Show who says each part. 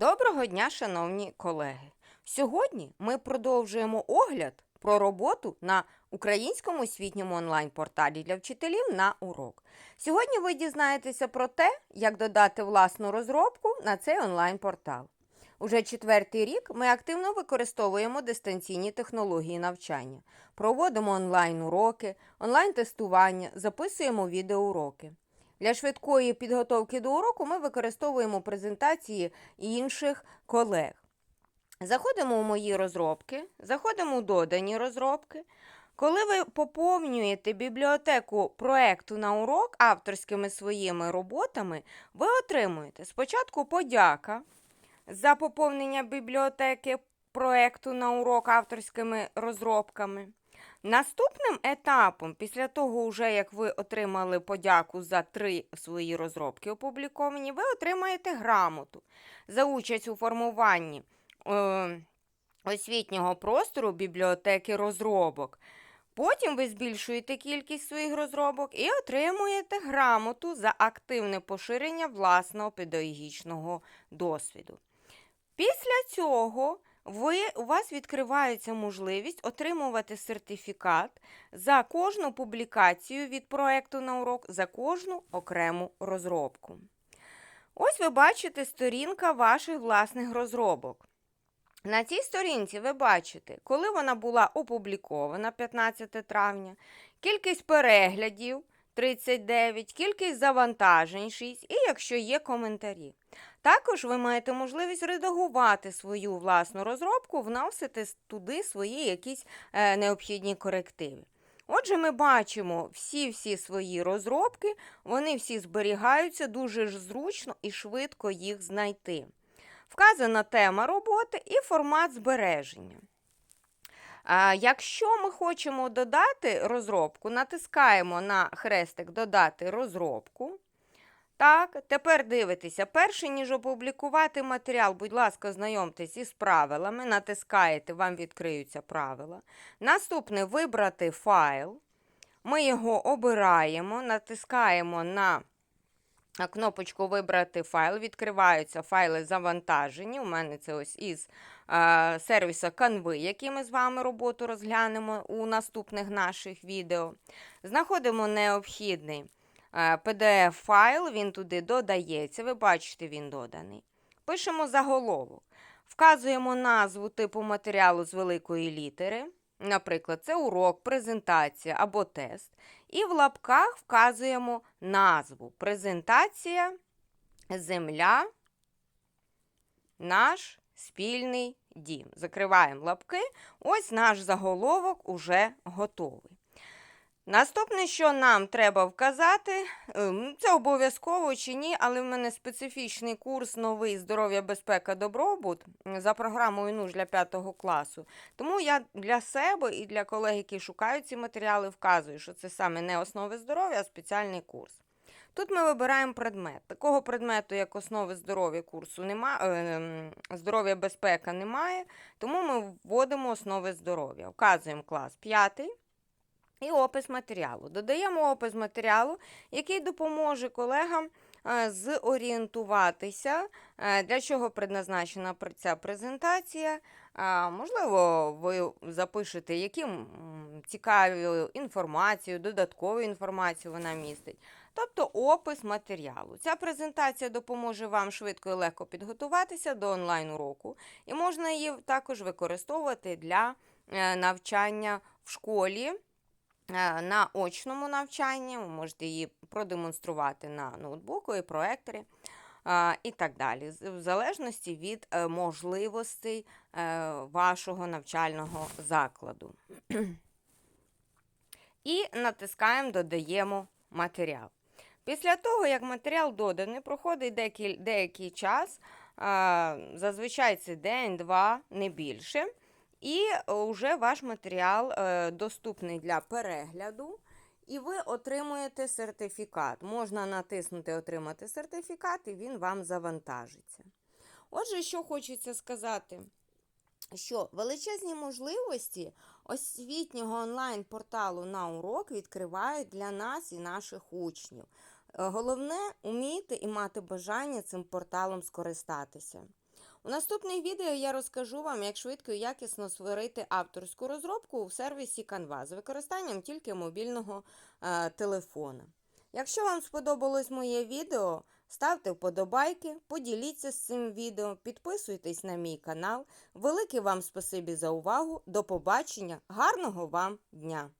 Speaker 1: Доброго дня, шановні колеги! Сьогодні ми продовжуємо огляд про роботу на українському освітньому онлайн-порталі для вчителів на урок. Сьогодні ви дізнаєтеся про те, як додати власну розробку на цей онлайн-портал. Уже четвертий рік ми активно використовуємо дистанційні технології навчання, проводимо онлайн-уроки, онлайн-тестування, записуємо відеоуроки. Для швидкої підготовки до уроку ми використовуємо презентації інших колег. Заходимо у мої розробки, заходимо у додані розробки. Коли ви поповнюєте бібліотеку проекту на урок авторськими своїми роботами, ви отримуєте спочатку подяка за поповнення бібліотеки проекту на урок авторськими розробками. Наступним етапом, після того, вже як ви отримали подяку за три свої розробки опубліковані, ви отримаєте грамоту за участь у формуванні е, освітнього простору бібліотеки розробок. Потім ви збільшуєте кількість своїх розробок і отримуєте грамоту за активне поширення власного педагогічного досвіду. Після цього ви, у вас відкривається можливість отримувати сертифікат за кожну публікацію від проекту на урок, за кожну окрему розробку. Ось ви бачите сторінка ваших власних розробок. На цій сторінці ви бачите, коли вона була опублікована 15 травня, кількість переглядів 39, кількість завантажень 6 і якщо є коментарі. Також ви маєте можливість редагувати свою власну розробку, вносити туди свої якісь е, необхідні корективи. Отже, ми бачимо всі-всі свої розробки, вони всі зберігаються, дуже ж зручно і швидко їх знайти. Вказана тема роботи і формат збереження. А, Якщо ми хочемо додати розробку, натискаємо на хрестик Додати розробку. Так, тепер дивитеся, перше, ніж опублікувати матеріал, будь ласка, знайомтесь із правилами, натискаєте, вам відкриються правила. Наступне вибрати файл. Ми його обираємо, натискаємо на кнопочку Вибрати файл. Відкриваються файли завантажені. У мене це ось із е, сервісу Canva, який ми з вами роботу розглянемо у наступних наших відео. Знаходимо необхідний PDF-файл, він туди додається. Ви бачите, він доданий. Пишемо заголовок. Вказуємо назву типу матеріалу з великої літери. Наприклад, це урок, презентація або тест. І в лапках вказуємо назву Презентація, Земля, наш спільний дім. Закриваємо лапки. Ось наш заголовок уже готовий. Наступне, що нам треба вказати, ем, це обов'язково чи ні, але в мене специфічний курс новий здоров'я, безпека, добробут за програмою НУЖ для 5 класу. Тому я для себе і для колег, які шукають ці матеріали, вказую, що це саме не основи здоров'я, а спеціальний курс. Тут ми вибираємо предмет. Такого предмету, як основи здоров'я курсу немає, здоров'я безпека немає, тому ми вводимо основи здоров'я. Вказуємо клас 5. І опис матеріалу. Додаємо опис матеріалу, який допоможе колегам е, зорієнтуватися, е, для чого предназначена ця презентація. Можливо, ви запишете, яким цікаву інформацію, додаткову інформацію вона містить. Тобто опис матеріалу. Ця презентація допоможе вам швидко і легко підготуватися до онлайн-уроку, і можна її також використовувати для е, навчання в школі. Е, на очному навчанні, ви можете її продемонструвати на ноутбуку і проекторі е, і так далі, в залежності від е, можливостей вашого навчального закладу. І натискаємо Додаємо матеріал. Після того, як матеріал доданий, проходить деякий, деякий час, зазвичай це день-два, не більше. І вже ваш матеріал е, доступний для перегляду, і ви отримуєте сертифікат. Можна натиснути Отримати сертифікат, і він вам завантажиться. Отже, що хочеться сказати, що величезні можливості освітнього онлайн-порталу на урок відкривають для нас і наших учнів. Е, головне, уміти і мати бажання цим порталом скористатися. У наступних відео я розкажу вам, як швидко і якісно створити авторську розробку в сервісі Canva з використанням тільки мобільного е, телефона. Якщо вам сподобалось моє відео, ставте вподобайки, поділіться з цим відео, підписуйтесь на мій канал. Велике вам спасибі за увагу. До побачення, гарного вам дня!